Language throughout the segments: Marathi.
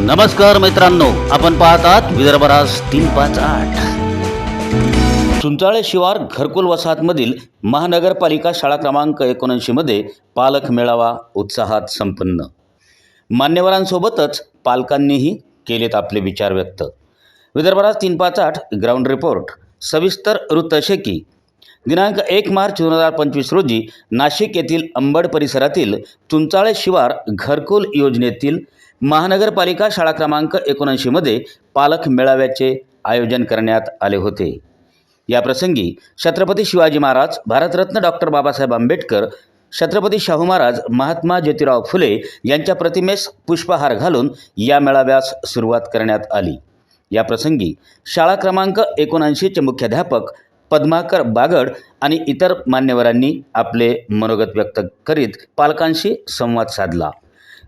नमस्कार मित्रांनो आपण पाहतात विदर्भराज तीन पाच आठ. चुंचाळे शिवार घरकुल वसाहतमधील महानगरपालिका शाळा क्रमांक एकोणऐंशीमध्ये पालक मेळावा उत्साहात संपन्न. मान्यवरांसोबतच पालकांनीही केलेत आपले विचार व्यक्त. विदर्भराज तीन पाच आठ ग्राउंड रिपोर्ट. सविस्तर वृत्त शेकी दिनांक एक मार्च दोन हजार पंचवीस रोजी नाशिक येथील अंबड परिसरातील चुंचाळे शिवार घरकुल योजनेतील महानगरपालिका शाळा क्रमांक एकोणऐंशीमध्ये पालक मेळाव्याचे आयोजन करण्यात आले होते. याप्रसंगी छत्रपती शिवाजी महाराज भारतरत्न डॉक्टर बाबासाहेब आंबेडकर छत्रपती शाहू महाराज महात्मा ज्योतिराव फुले यांच्या प्रतिमेस पुष्पहार घालून या मेळाव्यास सुरुवात करण्यात आली. याप्रसंगी शाळा क्रमांक एकोणऐंशीचे मुख्याध्यापक पद्माकर बागड आणि इतर मान्यवरांनी आपले मनोगत व्यक्त करीत पालकांशी संवाद साधला.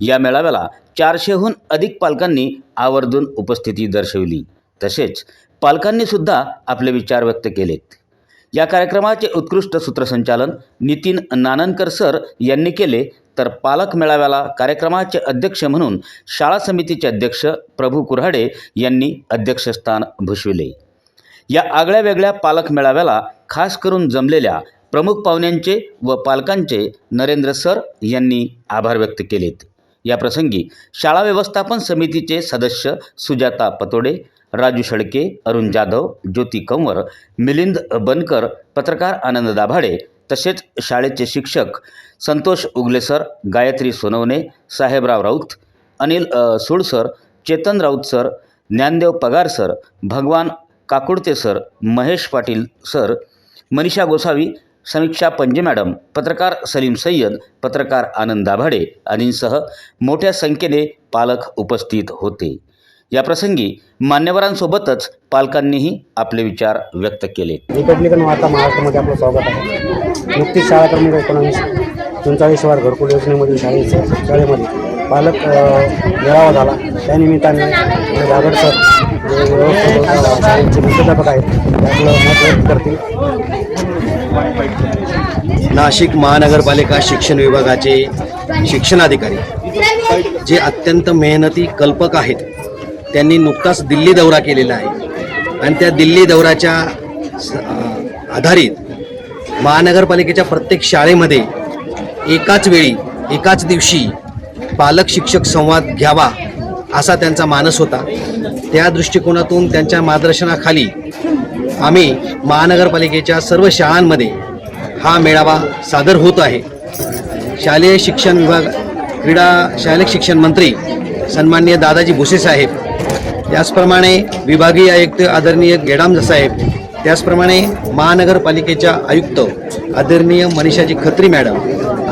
या मेळाव्याला चारशेहून अधिक पालकांनी आवर्जून उपस्थिती दर्शवली. तसेच पालकांनी सुद्धा आपले विचार व्यक्त केलेत. या कार्यक्रमाचे उत्कृष्ट सूत्रसंचालन नितीन नाननकर सर यांनी केले तर पालक मेळाव्याला कार्यक्रमाचे अध्यक्ष म्हणून शाळा समितीचे अध्यक्ष प्रभू कुऱ्हाडे यांनी अध्यक्षस्थान भूषविले. या आगळ्या वेगळ्या पालक मेळाव्याला खास करून जमलेल्या प्रमुख पाहुण्यांचे व पालकांचे नरेंद्र सर यांनी आभार व्यक्त केलेत. याप्रसंगी शाळा व्यवस्थापन समितीचे सदस्य सुजाता पतोडे राजू शेळके अरुण जाधव ज्योती कंवर मिलिंद बनकर पत्रकार आनंद दाभाडे तसेच शाळेचे शिक्षक संतोष उगले सर गायत्री सोनवणे साहेबराव राऊत अनिल अ, सुळसर Chetan Raut sir Dnyandev Pagar sir Bhagwan Kakudte sir Mahesh Patil sir Manisha Gosavi Samiksha Panje madam पत्रकार सलीम सय्यद पत्रकार आनंद दाभाडे आदींसह मोठ्या संख्येने पालक उपस्थित होते. याप्रसंगी मान्यवरांसोबतच पालकांनीही आपले विचार व्यक्त केले. रिपब्लिकन वार्ता महाराष्ट्रामध्ये आपलं स्वागत आहे. नुकतीच शाळा क्रमांक एकोणावीस पंचाळीसवार घरकुल योजनेमधील शाळेचं शाळेमध्ये पालक मेळावा झाला. त्यानिमित्ताने आपले सर जे व्यवस्थापक शाळेचे मुख्याध्यापक आहेत त्यातलं मत व्यक्त करतील. नाशिक महानगरपालिका शिक्षण विभागाचे शिक्षणाधिकारी जे अत्यंत मेहनती कल्पक आहेत त्यांनी नुकताच दिल्ली दौरा केलेला आहे. आणि त्या दिल्ली दौऱ्याच्या आधारित महानगरपालिकेच्या प्रत्येक शाळेमध्ये एकाच वेळी एकाच दिवशी पालक शिक्षक संवाद घ्यावा असा त्यांचा मानस होता. त्या दृष्टिकोनातून त्यांच्या मार्गदर्शनाखाली आम्ही महानगरपालिकेच्या सर्व शाळांमध्ये हा मेळावा सादर होत आहे. शालेय शिक्षण विभाग क्रीडा शालेय शिक्षण मंत्री सन्माननीय दादाजी भुसे साहेब त्याचप्रमाणे विभागीय आयुक्त आदरणीय गेडाम साहेब त्याचप्रमाणे महानगरपालिकेच्या आयुक्त आदरणीय मनीषाजी खत्री मॅडम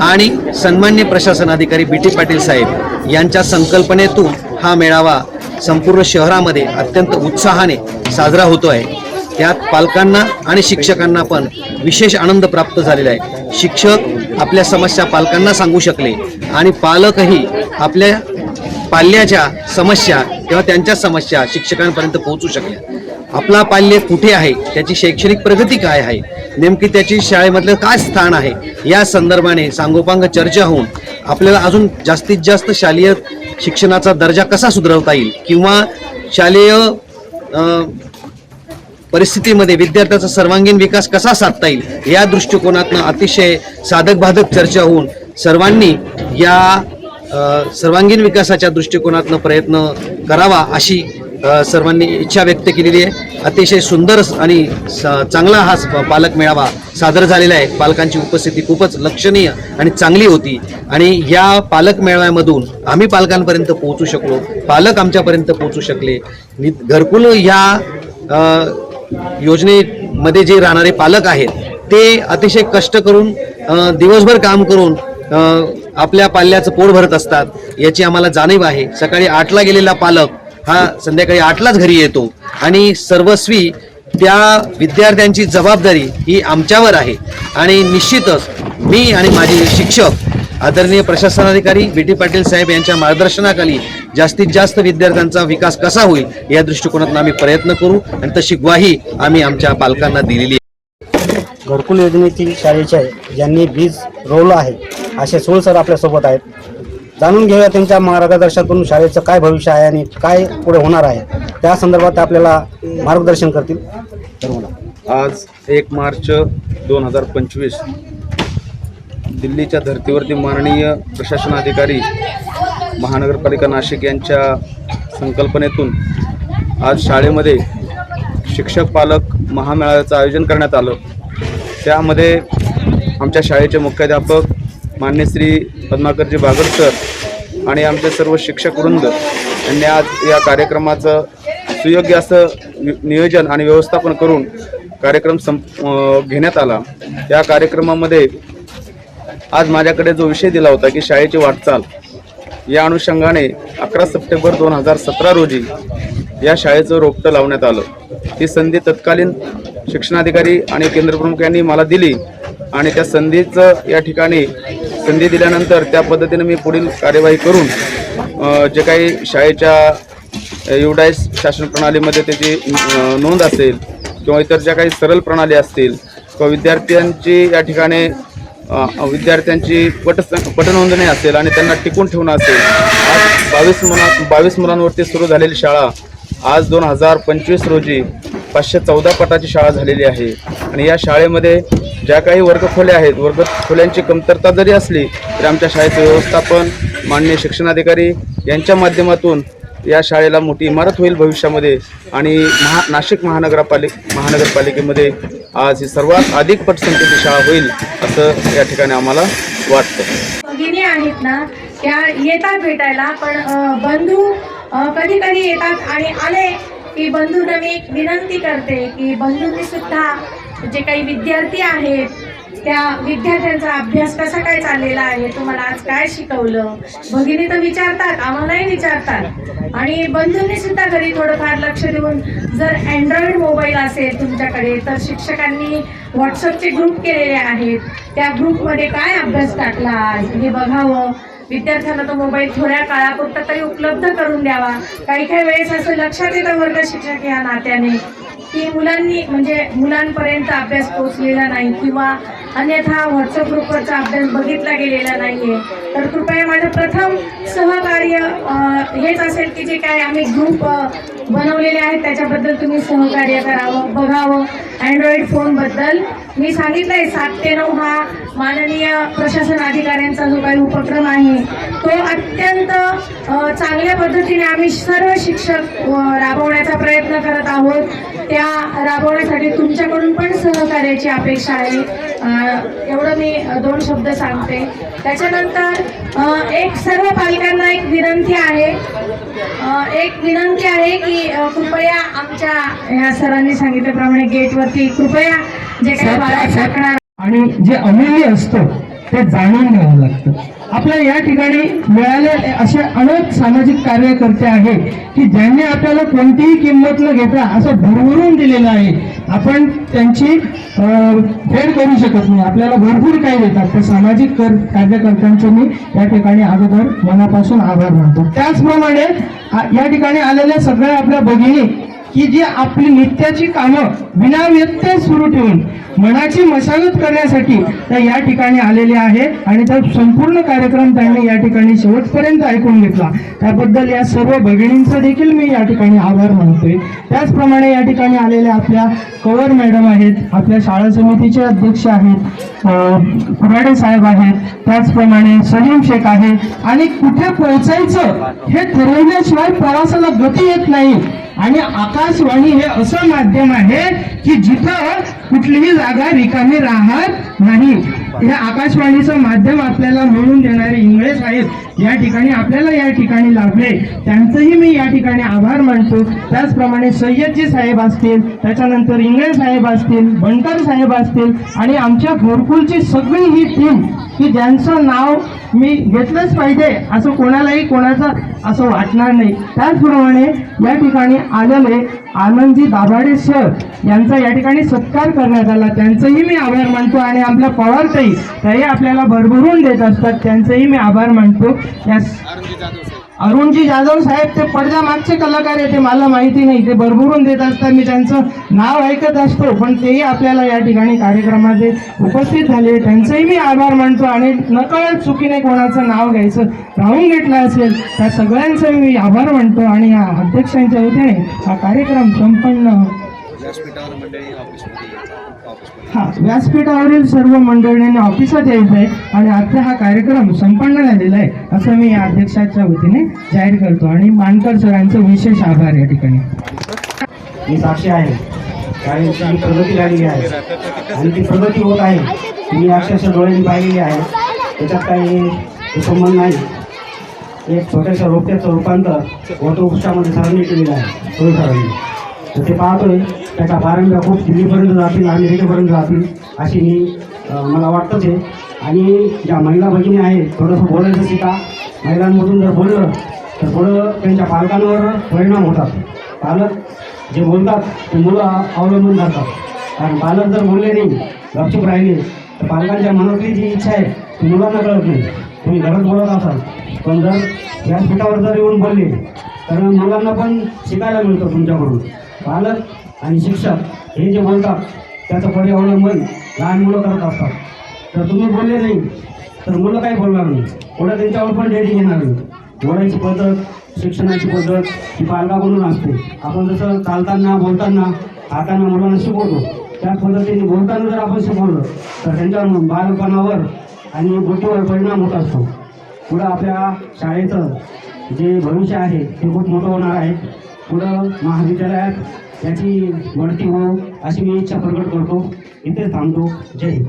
आणि सन्मान्य प्रशासन अधिकारी बी टी पाटील साहेब यांच्या संकल्पनेतून हा मेळावा संपूर्ण शहरामध्ये अत्यंत उत्साहाने साजरा होतो आहे त्यात पालकांना आणि शिक्षकांना पण विशेष आनंद प्राप्त झालेला आहे. शिक्षक आपल्या समस्या पालकांना सांगू शकले आणि पालकही आपल्या पाल्याच्या समस्या किंवा त्यांच्या समस्या शिक्षकांपर्यंत पोहोचू शकल्या आपला पाल्य कुठे आहे? त्याची शैक्षणिक प्रगती काय आहे? नेमकी त्याची शाळेमधलं काय स्थान आहे? या संदर्भाने सांगोपांग चर्चा होऊन आपल्याला अजून जास्तीत जास्त शालेय शिक्षणाचा दर्जा कसा सुधारवता येईल? किंवा शालेय परिस्थितीमध्ये विद्यार्थ्याचा सर्वांगीण विकास कसा साधता येईल या दृष्टिकोनातनं अतिशय साधक बाधक चर्चा होऊन सर्वांनी या सर्वांगीण विकासाच्या दृष्टिकोनातनं प्रयत्न करावा अशी सर्वांनी इच्छा व्यक्त केलेली आहे. अतिशय सुंदर आणि स- चांगला हा पालक मेळावा सादर झालेला आहे. पालकांची उपस्थिती खूपच लक्षणीय आणि चांगली होती आणि या पालक मेळाव्यामधून आम्ही पालकांपर्यंत पोहोचू शकलो पालक आमच्यापर्यंत पोहोचू शकले. घरकुल ह्या योजनेमध्ये जे राहणारे पालक आहेत ते अतिशय कष्ट करून दिवसभर काम करून आपल्या पाल्याचं पोट भरत असतात याची आम्हाला जाणीव आहे. सकाळी आठला गेलेला पालक हा संध्याकाळी आठलाच घरी येतो आणि सर्वस्वी त्या विद्यार्थ्यांची जबाबदारी ही आमच्यावर आहे. आणि निश्चितच मी आणि माझे शिक्षक आदरणीय प्रशासनाधिकारी बी टी पाटील साहेब यांच्या मार्गदर्शनाखाली जास्तीत जास्त विद्यार्थ्यांचा विकास कसा होईल या दृष्टिकोनातून आम्ही प्रयत्न करू आणि तशी ग्वाही आम्ही आमच्या पालकांना दिलेली आहे. घरकुल योजनेतील शाळेचे ज्यांनी बीज रोवलं आहे असे सोळ सर आपल्यासोबत आहेत. जाणून घेऊया त्यांच्या मार्गदर्शनातून शाळेचं काय भविष्य आहे आणि काय पुढे होणार आहे. त्या संदर्भात ते आपल्याला मार्गदर्शन करतील. आज एक मार्च दोन हजार पंचवीस दिल्लीच्या धर्तीवरती माननीय प्रशासनाधिकारी महानगरपालिका नाशिक यांच्या संकल्पनेतून आज शाळेमध्ये शिक्षक पालक महामेळाव्याचं आयोजन करण्यात आलं. त्यामध्ये आमच्या शाळेचे मुख्याध्यापक मान्य श्री पद्माकरजी बागड सर आणि आमचे सर्व शिक्षक वृंद यांनी आज या कार्यक्रमाचं सुयोग्य असं नियोजन आणि व्यवस्थापन करून कार्यक्रम संप घेण्यात आला. या कार्यक्रमामध्ये आज माझ्याकडे जो विषय दिला होता की शाळेची वाटचाल या अनुषंगाने अकरा सप्टेंबर दोन हजार सतरा रोजी या शाळेचं रोपटं लावण्यात आलं. ही संधी तत्कालीन शिक्षणाधिकारी आणि केंद्रप्रमुख यांनी मला दिली आणि त्या संधीचं या ठिकाणी संधी दिल्यानंतर त्या पद्धतीने मी पुढील कार्यवाही करून जे काही शाळेच्या युडाईस शासन प्रणालीमध्ये त्याची नोंद असेल किंवा इतर ज्या काही सरळ प्रणाली असतील किंवा विद्यार्थ्यांची या ठिकाणी विद्यार्थ्यांची पट पटनोंदणी असेल आणि त्यांना टिकून ठेवणं असेल. आज बावीस मुला बावीस मुलांवरती सुरू झालेली शाळा आज दोन हजार पंचवीस रोजी पाचशे चौदा पटाची शाळा झालेली आहे. आणि या शाळेमध्ये ज्या काही वर्गखोल्या आहेत वर्गखोल्यांची कमतरता जरी असली तरी आमच्या शाळेचं व्यवस्थापन माननीय शिक्षणाधिकारी यांच्या माध्यमातून या शाळेला मोठी इमारत होईल भविष्यामध्ये आणि महा नाशिक महानगरपालिक महानगरपालिकेमध्ये आज ही सर्वात अधिक पटसंख्येची शाळा होईल असं या ठिकाणी आम्हाला वाटतं. भगिनी आहेत ना त्या येतात भेटायला पण बंधू कधी कधी येतात आणि आले की बंधूंना मी विनंती करते की बंधूंनी सुद्धा जे काही विद्यार्थी आहेत त्या विद्यार्थ्यांचा अभ्यास कसा काय चाललेला आहे? तुम्हाला आज काय शिकवलं? भगिनी तर विचारतात आम्हालाही विचारतात. आणि बंधूंनी सुद्धा घरी थोडंफार लक्ष देऊन जर अँड्रॉइड मोबाईल असेल तुमच्याकडे तर शिक्षकांनी व्हॉट्सअपचे ग्रुप केलेले आहेत. त्या ग्रुपमध्ये काय अभ्यास टाकला आहे हे बघावं. विद्यार्थ्यांना तो मोबाईल थोड्या काळापुरता तरी उपलब्ध करून द्यावा. काही काही वेळेस असं लक्षात येतं वर्ग शिक्षक या नात्याने. की मुलांनी म्हणजे मुलांपर्यंत अभ्यास पोहोचलेला नाही किंवा अन्यथा व्हॉट्सअप ग्रुपवरचा अभ्यास बघितला गेलेला नाहीये. तर कृपया माझं प्रथम सहकार्य हेच असेल की जे काय आम्ही ग्रुप बनवलेले आहेत. त्याच्याबद्दल तुम्ही सहकार्य करावं बघावं. अँड्रॉइड फोनबद्दल मी सांगितलंय सात ते नऊ हा माननीय प्रशासन अधिकाऱ्यांचा जो काही उपक्रम आहे तो अत्यंत चांगल्या पद्धतीने आम्ही सर्व शिक्षक राबवण्याचा प्रयत्न करत आहोत. त्या राबवण्यासाठी तुमच्याकडून पण सहकार्याची अपेक्षा आहे. एवढं मी दोन शब्द सांगते. त्याच्यानंतर एक सर्व पालकांना एक विनंती आहे. एक विनंती आहे की कृपया आमच्या ह्या सरांनी सांगितल्याप्रमाणे गेटवरती कृपया जे काही आणि जे अमूल्य असतं ते जाणून घ्यावं लागतं. आपल्या या ठिकाणी मिळालेले असे अनेक सामाजिक कार्यकर्ते आहेत की ज्यांनी आपल्याला कोणतीही किंमत न घेता असं भरभरून दिलेलं आहे. आपण त्यांची फेड करू शकत नाही. आपल्याला भरपूर काही देतात. त्या सामाजिक कर कार्यकर्त्यांचे मी या ठिकाणी अगोदर मनापासून आभार मानतो. त्याचप्रमाणे या ठिकाणी आलेल्या सगळ्या आपल्या भगिनी की जी आपली नित्याची कामं विनाव्यत्यय सुरू ठेवून मनाची मशागत करण्यासाठी त्या या ठिकाणी आलेले आहे आणि त्या संपूर्ण कार्यक्रम त्यांनी या ठिकाणी शेवटपर्यंत ऐकून घेतला. त्याबद्दल या सर्व भगिनींचा देखील मी या ठिकाणी आभार मानतोय. त्याचप्रमाणे या ठिकाणी आलेल्या आपल्या कवर मॅडम आहेत आपल्या शाळा समितीचे अध्यक्ष आहेत कुराडे साहेब आहेत त्याचप्रमाणे सलीम शेख आहे. आणि कुठे पोहोचायचं हे ठरवल्याशिवाय प्रवासाला गती येत नाही. आणि आकाशवाणी हे असं माध्यम आहे की जिथं कुठलीही जागा रिकामी राहत नाही. हे आकाशवाणीचं माध्यम आपल्याला मिळून देणारे इंग्रज साहेब या ठिकाणी आपल्याला या ठिकाणी लाभले. त्यांचंही मी या ठिकाणी आभार मानतो. त्याचप्रमाणे सय्यदजी साहेब असतील त्याच्यानंतर इंग्रज साहेब असतील बनकर साहेब असतील आणि आमच्या घोरकुलची सगळी ही टीम की ज्यांचं नाव मी घेतलंच पाहिजे असं कोणालाही कोणाचं असं वाटणार नाही. त्याचप्रमाणे या ठिकाणी आलेले आनंदजी दाभाडे सर यांचा या ठिकाणी सत्कार करण्यात आला. त्यांचंही मी आभार मानतो आणि आपल्या पवारताई त्याही आपल्याला भरभरून देत असतात. त्यांचंही मी आभार मानतो. अरुणजी जाधव साहेब. ते पडद्या मागचे कलाकार आहे. ते मला माहिती नाही. ते भरभरून देत असतात. मी त्यांचं नाव ऐकत असतो. पण तेही आपल्याला या ठिकाणी कार्यक्रमामध्ये उपस्थित झाले. त्यांचंही मी आभार मानतो. आणि नकळत चुकीने कोणाचं नाव घ्यायचं राहून घेतलं असेल त्या सगळ्यांचं मी आभार मानतो. आणि या अध्यक्षांच्या वतीने हा कार्यक्रम संपन्न व्यासपीठावर मंडळी ऑफिसमध्ये यायचं ऑफिसमध्ये हा व्यासपीठावरील सर्व मंडळींनी ऑफिसात यायचं आहे आणि आता हा कार्यक्रम संपन्न झालेला आहे असं मी या अध्यक्षाच्या वतीने जाहीर करतो. आणि मानकर सरांचं विशेष आभार या ठिकाणी. मी साक्षी आहे. शाळेची प्रगती झालेली आहे. आणि ती प्रगती होत आहे. मी अक्षरशः डोळ्यांनी पाहिलेली आहे. त्याच्यात काही संबंध नाही. एक छोट्याशा रोप्याचं रूपांतर वटवृक्षामध्ये सरांनी केलेलं आहे. सरांनी. तर ते पाहतोय त्याच्या पारंब्या खूप दिल्लीपर्यंत जातील अमेरिकेपर्यंत जातील अशी मी मला वाटतंच आहे. आणि ज्या महिला भगिनी आहेत थोडंसं बोलायचं शिका. महिलांमधून जर बोललं तर थोडं त्यांच्या पालकांवर परिणाम होतात. पालक जे बोलतात ते मुलं अवलंबून जातात. कारण पालक जर बोलले नाही गपचूप राहिले तर पालकांच्या मनातली जी इच्छा आहे ती मुलांना कळत नाही. तुम्ही घरात बोलत असाल. पण जर व्यासपीठावर जर येऊन बोलले तर मुलांना पण शिकायला मिळतं तुमच्याकडून. पालक आणि शिक्षक हे जे बोलतात त्याचं परिअवलंबन लहान मुलं करत असतात. तर तुम्ही बोलले नाही तर मुलं काही बोलणार नाही? पुढं त्यांच्यावर पण डेटी येणार नाही. बोलायची पद्धत शिक्षणाची पद्धत ही पालकाकडून असते. आपण जसं चालताना बोलताना हाताना मुलांना शिकवतो त्याच पद्धतीने बोलताना जर आपण शिकवलं तर त्यांच्या बालपणावर आणि बुद्धीवर परिणाम होत असतो. पुढं आपल्या शाळेचं जे भविष्य आहे ते खूप मोठं होणार आहे. पुढं महाविद्यालयात याची बढती हो अशी मी इच्छा प्रकट करतो. इथे थांबतो. जय हिंद.